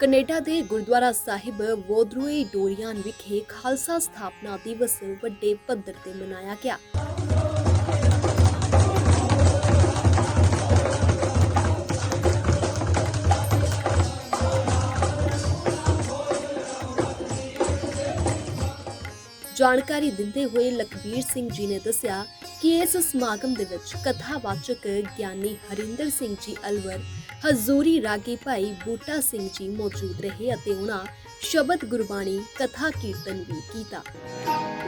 Canada ਦੇ ਗੁਰਦੁਆਰਾ ਸਾਹਿਬ ਵੋਦਰੋਏ ਡੋਰੀਆਨ ਵਿਖੇ ਖਾਲਸਾ ਸਥਾਪਨਾ ਦਿਵਸ ਵੱਡੇ ਪੱਧਰ ਤੇ ਮਨਾਇਆ ਗਿਆ। ਜਾਣਕਾਰੀ ਦਿੰਦੇ ਹੋਏ ਲਖਬੀਰ ਸਿੰਘ ਜੀ ਨੇ ਦੱਸਿਆ ਕਿ ਇਸ ਸਮਾਗਮ ਦੇ ਵਿੱਚ ਕਥਾਵਾਚਕ ਗਿਆਨੀ ਹਰਿੰਦਰ ਸਿੰਘ ਜੀ ਅਲਵਰ ਹਜ਼ੂਰੀ ਰਾਗੀ ਭਾਈ ਬੂਟਾ ਸਿੰਘ ਜੀ ਮੌਜੂਦ ਰਹੇ ਅਤੇ ਉਹਨਾਂ ਸ਼ਬਦ ਗੁਰਬਾਣੀ, ਕਥਾ, ਕੀਰਤਨ ਵੀ ਕੀਤਾ।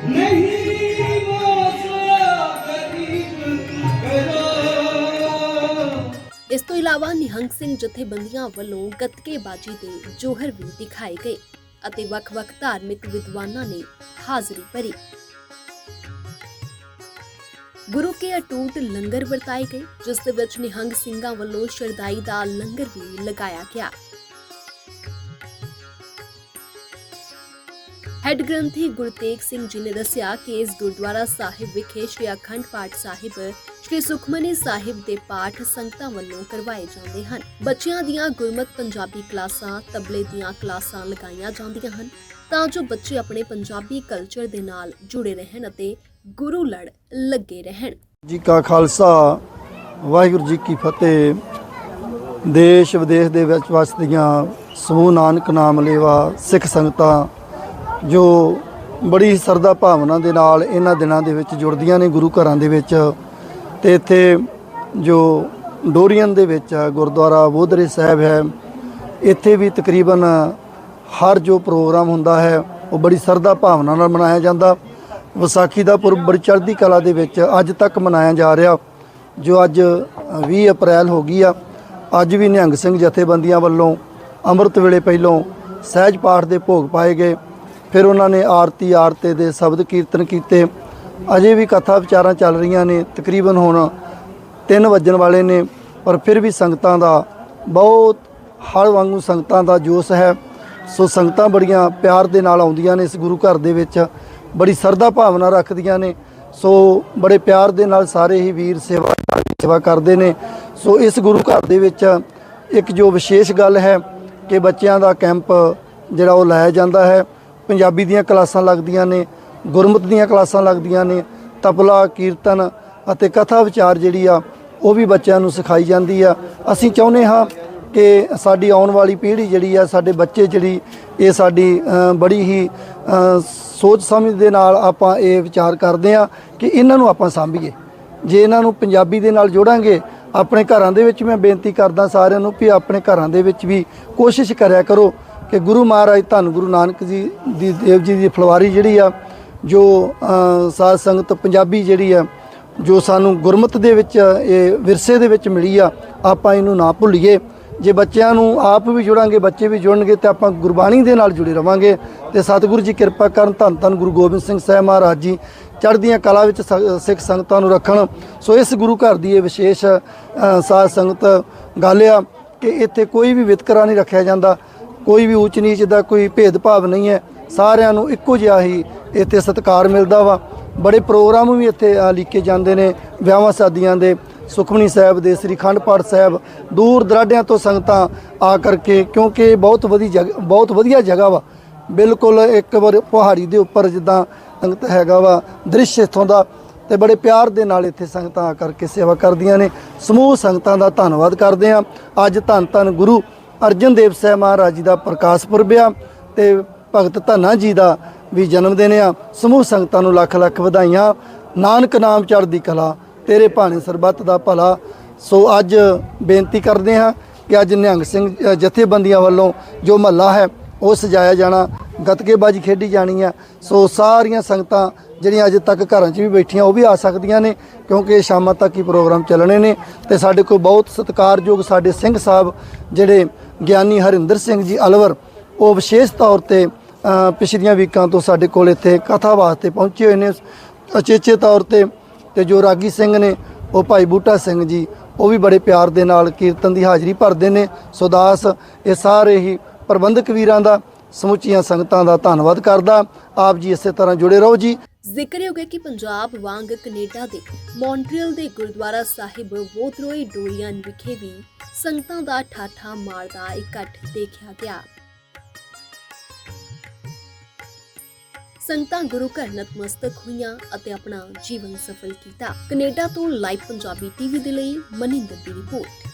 ਨਹੀਂ ਮੋਸਾ ਇਸ ਤੋਂ ਇਲਾਵਾ ਨਿਹੰਗ ਸਿੰਘ ਜਥੇਬੰਦੀਆਂ ਵੱਲੋਂ ਗੱਤਕੇਬਾਜ਼ੀ ਦੇ ਜੋਹਰ ਵੀ ਦਿਖਾਏ ਗਏ ਅਤੇ ਵੱਖ-ਵੱਖ ਧਾਰਮਿਕ ਵਿਦਵਾਨਾਂ ਨੇ ਹਾਜ਼ਰੀ ਭਰੀ। ਗੁਰੂ ਕੇ ਅਟੂਟ ਲੰਗਰ ਵਰਤਾਏ ਗਏ, ਜਿਸ ਦੇ ਵਿੱਚ ਨਿਹੰਗ ਸਿੰਘਾਂ ਵੱਲੋਂ ਸ਼ਰਦਾਈ ਦਾ ਲੰਗਰ ਵੀ ਲਗਾਇਆ ਗਿਆ। ਹੈੱਡ ਗ੍ਰੰਥੀ ਗੁਰਤੇਗ ਸਿੰਘ ਜੀ ਨੇ ਦੱਸਿਆ ਕਿ ਇਸ ਗੁਰਦੁਆਰਾ ਸਾਹਿਬ ਵਿਖੇ ਸ਼੍ਰੀ ਅਖੰਡ ਪਾਠ ਸਾਹਿਬ, ਸ਼੍ਰੀ ਸੁਖਮਨੀ ਸਾਹਿਬ ਦੇ ਪਾਠ ਸੰਗਤਾਂ ਵੱਲੋਂ ਕਰਵਾਏ ਜਾਂਦੇ ਹਨ। ਬੱਚਿਆਂ ਦੀਆਂ ਗੁਰਮਤ ਪੰਜਾਬੀ ਕਲਾਸਾਂ, ਤਬਲੇ ਦੀਆਂ ਕਲਾਸਾਂ ਲਗਾਈਆਂ ਜਾਂਦੀਆਂ ਹਨ, ਤਾਂ ਜੋ ਬੱਚੇ ਆਪਣੇ ਪੰਜਾਬੀ ਕਲਚਰ ਦੇ ਨਾਲ ਜੁੜੇ ਰਹਿਣ ਅਤੇ ਗੁਰੂ ਲੜ ਲੱਗੇ ਰਹਿਣ। ਜੀ ਕਾ ਖਾਲਸਾ, ਵਾਹਿਗੁਰੂ ਜੀ ਕੀ ਫਤਿਹ। ਦੇਸ਼ ਵਿਦੇਸ਼ ਦੇ ਵਿੱਚ ਵਸਦੀਆਂ ਸਮੂਹ ਨਾਨਕ ਨਾਮ ਲੇਵਾ ਸਿੱਖ ਸੰਗਤਾਂ ਜੋ ਬੜੀ ਸਰਦਾ ਭਾਵਨਾ ਦੇ ਨਾਲ ਇਹਨਾਂ ਦਿਨਾਂ ਦੇ ਵਿੱਚ ਜੁੜਦੀਆਂ ਨੇ ਗੁਰੂ ਘਰਾਂ ਦੇ ਵਿੱਚ ਤੇ ਇੱਥੇ ਜੋ ਡੋਰੀਅਨ ਦੇ ਵਿੱਚ ਗੁਰਦੁਆਰਾ ਬੋਧਰੇ ਸਾਹਿਬ ਹੈ, ਇੱਥੇ ਵੀ ਤਕਰੀਬਨ ਹਰ ਜੋ ਪ੍ਰੋਗਰਾਮ ਹੁੰਦਾ ਹੈ, ਉਹ ਬੜੀ ਸਰਦਾ ਭਾਵਨਾ ਨਾਲ ਮਨਾਇਆ ਜਾਂਦਾ। ਵਿਸਾਖੀ ਦਾ ਪੁਰਬ ਬੜੀ ਚੜ੍ਹਦੀ ਕਲਾ ਦੇ ਵਿੱਚ ਅੱਜ ਤੱਕ ਮਨਾਇਆ ਜਾ ਰਿਹਾ, ਜੋ ਅੱਜ 20 ਅਪ੍ਰੈਲ ਹੋ ਗਈ ਆ। ਅੱਜ ਵੀ ਨਿਹੰਗ ਸਿੰਘ ਜਥੇਬੰਦੀਆਂ ਵੱਲੋਂ ਅੰਮ੍ਰਿਤ ਵੇਲੇ ਪਹਿਲੋਂ ਸਹਿਜ ਪਾਠ ਦੇ ਭੋਗ ਪਾਏ ਗਏ। ਫਿਰ ਉਹਨਾਂ ਨੇ ਆਰਤੀ, ਆਰਤੇ ਦੇ ਸ਼ਬਦ ਕੀਰਤਨ ਕੀਤੇ। ਅਜੇ ਵੀ ਕਥਾ ਵਿਚਾਰਾਂ ਚੱਲ ਰਹੀਆਂ ਨੇ, ਤਕਰੀਬਨ ਹੁਣ 3 ਵੱਜਣ ਵਾਲੇ ਨੇ, ਪਰ ਫਿਰ ਵੀ ਸੰਗਤਾਂ ਦਾ ਬਹੁਤ ਹੜ ਵਾਂਗੂ ਸੰਗਤਾਂ ਦਾ ਜੋਸ਼ ਹੈ। ਸੋ ਸੰਗਤਾਂ ਬੜੀਆਂ ਪਿਆਰ ਦੇ ਨਾਲ ਆਉਂਦੀਆਂ ਨੇ ਇਸ ਗੁਰੂ ਘਰ ਦੇ ਵਿੱਚ। ਬੜੀ ਸਰਦਾ ਭਾਵਨਾ ਰੱਖਦੀਆਂ ਨੇ। ਸੋ ਬੜੇ ਪਿਆਰ ਦੇ ਨਾਲ ਸਾਰੇ ਹੀ ਵੀਰ ਸੇਵਾ ਸੇਵਾ ਕਰਦੇ ਨੇ। ਸੋ ਇਸ ਗੁਰੂ ਘਰ ਦੇ ਵਿੱਚ ਇੱਕ ਜੋ ਵਿਸ਼ੇਸ਼ ਗੱਲ ਹੈ ਕਿ ਬੱਚਿਆਂ ਦਾ ਕੈਂਪ ਜਿਹੜਾ ਉਹ ਲਾਇਆ ਜਾਂਦਾ ਹੈ। ਪੰਜਾਬੀ ਦੀਆਂ ਕਲਾਸਾਂ ਲੱਗਦੀਆਂ ਨੇ, ਗੁਰਮਤਿ ਦੀਆਂ ਕਲਾਸਾਂ ਲੱਗਦੀਆਂ ਨੇ, ਤਬਲਾ, ਕੀਰਤਨ ਅਤੇ ਕਥਾ ਵਿਚਾਰ ਜਿਹੜੀ ਆ, ਉਹ ਵੀ ਬੱਚਿਆਂ ਨੂੰ ਸਿਖਾਈ ਜਾਂਦੀ ਆ। ਅਸੀਂ ਚਾਹੁੰਦੇ ਹਾਂ ਕਿ ਸਾਡੀ ਆਉਣ ਵਾਲੀ ਪੀੜ੍ਹੀ ਜਿਹੜੀ ਆ ਸਾਡੇ ਬੱਚੇ ਜਿਹੜੀ ਇਹ ਸਾਡੀ ਬੜੀ ਹੀ ਸੋਚ ਸਮਝ ਦੇ ਨਾਲ ਆਪਾਂ ਇਹ ਵਿਚਾਰ ਕਰਦੇ ਆ ਕਿ ਇਹਨਾਂ ਨੂੰ ਆਪਾਂ ਸਾਂਭੀਏ। ਜੇ ਇਹਨਾਂ ਨੂੰ ਪੰਜਾਬੀ ਦੇ ਨਾਲ ਜੋੜਾਂਗੇ ਆਪਣੇ ਘਰਾਂ ਦੇ ਵਿੱਚ ਮੈਂ ਬੇਨਤੀ ਕਰਦਾ ਸਾਰਿਆਂ ਨੂੰ ਵੀ ਆਪਣੇ ਘਰਾਂ ਦੇ ਵਿੱਚ ਵੀ ਕੋਸ਼ਿਸ਼ ਕਰਿਆ ਕਰੋ ਕਿ ਗੁਰੂ ਮਹਾਰਾਜ ਧੰਨ ਗੁਰੂ ਨਾਨਕ ਜੀ ਦੀ ਦੇਵ ਜੀ ਦੀ ਫਲਵਾਰੀ ਜਿਹੜੀ ਆ ਜੋ ਅ, ਸਾਧ ਸੰਗਤ ਪੰਜਾਬੀ ਜਿਹੜੀ ਆ ਜੋ ਸਾਨੂੰ ਗੁਰਮਤ ਦੇ ਵਿੱਚ ਇਹ ਵਿਰਸੇ ਦੇ ਵਿੱਚ ਮਿਲੀ ਆ ਆਪਾਂ ਇਹਨੂੰ ਨਾ ਭੁੱਲੀਏ। ਜੇ ਬੱਚਿਆਂ ਨੂੰ ਆਪ ਵੀ ਜੁੜਾਂਗੇ ਬੱਚੇ ਵੀ ਜੁੜਨਗੇ ਤੇ ਆਪਾਂ ਗੁਰਬਾਣੀ ਦੇ ਨਾਲ ਜੁੜੇ ਰਵਾਂਗੇ। ਤੇ ਸਤਿਗੁਰੂ ਜੀ ਕਿਰਪਾ ਕਰਨ ਧੰਨ ਧੰਨ ਗੁਰੂ ਗੋਬਿੰਦ ਸਿੰਘ ਸਾਹਿਬ ਮਹਾਰਾਜ ਜੀ ਚੜ੍ਹਦੀਆਂ ਕਲਾ ਵਿੱਚ ਸ- ਸਿੱਖ ਸੰਗਤਾਂ ਨੂੰ ਰੱਖਣ। ਸੋ ਇਸ ਗੁਰੂ ਘਰ ਦੀ ਇਹ ਵਿਸ਼ੇਸ਼ ਅ, ਸਾਧ ਸੰਗਤ ਗੱਲ ਆ ਕਿ ਇੱਥੇ ਕੋਈ ਵੀ ਵਿਤਕਰਾ ਨਹੀਂ ਰੱਖਿਆ ਜਾਂਦਾ। ਕੋਈ ਵੀ ਊਚ ਨੀਚ ਦਾ ਕੋਈ ਭੇਦਭਾਵ ਨਹੀਂ ਹੈ। ਸਾਰਿਆਂ ਨੂੰ ਇੱਕੋ ਜਿਹਾ ਹੀ ਇੱਥੇ ਸਤਿਕਾਰ ਮਿਲਦਾ ਵਾ। ਬੜੇ ਪ੍ਰੋਗਰਾਮ ਵੀ ਇੱਥੇ ਅ, ਲਿਖੇ ਜਾਂਦੇ ਨੇ ਵਿਆਹਾਂ ਸ਼ਾਦੀਆਂ ਦੇ। ਸੁਖਮਨੀ ਸਾਹਿਬ ਦੇ, ਸ੍ਰੀ ਖੰਡ ਪਾਠ ਸਾਹਿਬ, ਦੂਰ ਦਰਾਡਿਆਂ ਤੋਂ ਸੰਗਤਾਂ ਆ ਕਰਕੇ, ਕਿਉਂਕਿ ਇਹ ਬਹੁਤ ਵਧੀਆ ਜਗ੍ਹਾ ਬਹੁਤ ਵਧੀਆ ਜਗ੍ਹਾ ਵਾ। ਬਿਲਕੁਲ ਇੱਕ ਵਾਰ ਪਹਾੜੀ ਦੇ ਉੱਪਰ ਜਿੱਦਾਂ ਸੰਗਤ ਹੈਗਾ ਵਾ, ਦ੍ਰਿਸ਼ ਇੱਥੋਂ ਦਾ, ਤੇ ਬੜੇ ਪਿਆਰ ਦੇ ਨਾਲ ਇੱਥੇ ਸੰਗਤਾਂ ਆ ਕਰਕੇ ਸੇਵਾ ਕਰਦੀਆਂ ਨੇ। ਸਮੂਹ ਸੰਗਤਾਂ ਦਾ ਧੰਨਵਾਦ ਕਰਦੇ ਹਾਂ। ਅੱਜ ਧੰਨ ਧੰਨ ਗੁਰੂ ਅਰਜਨ ਦੇਵ ਸਾਹਿਬ ਮਹਾਰਾਜ ਜੀ ਦਾ ਪ੍ਰਕਾਸ਼ ਪੁਰਬ ਆ, ਤੇ ਭਗਤ ਧੰਨਾ ਜੀ ਦਾ ਵੀ ਜਨਮ ਦਿਨ ਆ। ਸਮੂਹ ਸੰਗਤਾਂ ਨੂੰ ਲੱਖ ਲੱਖ ਵਧਾਈਆਂ। ਨਾਨਕ ਨਾਮ ਚੜ੍ਹਦੀ ਕਲਾ। ਤੇਰੇ ਭਾਣੇ ਸਰਬੱਤ ਦਾ ਭਲਾ। ਸੋ ਅੱਜ ਬੇਨਤੀ ਕਰਦੇ ਹਾਂ ਕਿ ਅੱਜ ਨਿਹੰਗ ਸਿੰਘ ਜਥੇਬੰਦੀਆਂ ਵੱਲੋਂ ਜੋ ਮਹੱਲਾ ਹੈ, ਉਹ ਸਜਾਇਆ ਜਾਣਾ। ਗੱਤਕੇਬਾਜ਼ੀ ਖੇਡੀ ਜਾਣੀ ਆ ਸੋ ਸਾਰੀਆਂ ਸੰਗਤਾਂ ਜਿਹੜੀਆਂ ਅਜੇ ਤੱਕ ਘਰਾਂ 'ਚ ਵੀ ਬੈਠੀਆਂ, ਉਹ ਵੀ ਆ ਸਕਦੀਆਂ ਨੇ, ਕਿਉਂਕਿ ਸ਼ਾਮਾਂ ਤੱਕ ਹੀ ਪ੍ਰੋਗਰਾਮ ਚੱਲਣੇ ਨੇ। ਤੇ ਸਾਡੇ ਕੋਲ ਬਹੁਤ ਸਤਿਕਾਰਯੋਗ ਸਾਡੇ ਸਿੰਘ ਸਾਹਿਬ, ਜਿਹੜੇ ਗਿਆਨੀ ਹਰਿੰਦਰ ਸਿੰਘ ਜੀ ਅਲਵਰ, ਉਹ ਵਿਸ਼ੇਸ਼ ਤੌਰ ਤੇ ਪਿਛਲੀਆਂ ਵੀਕਾਂ ਤੋਂ ਸਾਡੇ ਕੋਲ ਇੱਥੇ ਕਥਾ ਵਾਸਤੇ ਪਹੁੰਚੇ ਹੋਏ ਨੇ। ਅਚੇਚੇ ਤੌਰ ਤੇ ਤੇ ਜੋ ਰਾਗੀ ਸਿੰਘ ਨੇ, ਉਹ ਭਾਈ ਬੂਟਾ ਸਿੰਘ ਜੀ, ਉਹ ਵੀ ਬੜੇ ਪਿਆਰ ਦੇ ਨਾਲ ਕੀਰਤਨ ਦੀ ਹਾਜ਼ਰੀ ਭਰਦੇ ਨੇ। ਸੁਦਾਸ ਇਹ ਸਾਰੇ ਹੀ ਪ੍ਰਬੰਧਕ ਵੀਰਾਂ ਦਾ, ਸਮੁੱਚੀਆਂ ਸੰਗਤਾਂ ਦਾ ਧੰਨਵਾਦ ਕਰਦਾ। ਆਪ ਜੀ ਇਸੇ ਤਰ੍ਹਾਂ ਜੁੜੇ ਰਹੋ ਜੀ। ਜ਼ਿਕਰਯੋਗ ਹੈ ਕਿ ਪੰਜਾਬ ਵਾਂਗ ਕੈਨੇਡਾ ਦੇ ਮੌਂਟਰੀਅਲ ਦੇ ਗੁਰਦੁਆਰਾ ਸਾਹਿਬ ਵੋਦਰੋਏ ਡੋਰੀਅਨ ਵਿਖੇ ਵੀ ਸੰਗਤਾਂ ਦਾ ਠਾਠਾ ਮਾਰਦਾ ਇਕੱਠ ਦੇਖਿਆ ਗਿਆ। ਸੰਗਤਾਂ ਗੁਰੂ ਘਰ ਨਤਮਸਤਕ ਹੋਈਆਂ ਅਤੇ ਆਪਣਾ ਜੀਵਨ ਸਫਲ ਕੀਤਾ। ਕੈਨੇਡਾ ਤੋਂ ਲਾਈਵ ਪੰਜਾਬੀ ਟੀਵੀ ਦੇ ਲਈ ਮਨਿੰਦਰ ਦੀ ਰਿਪੋਰਟ।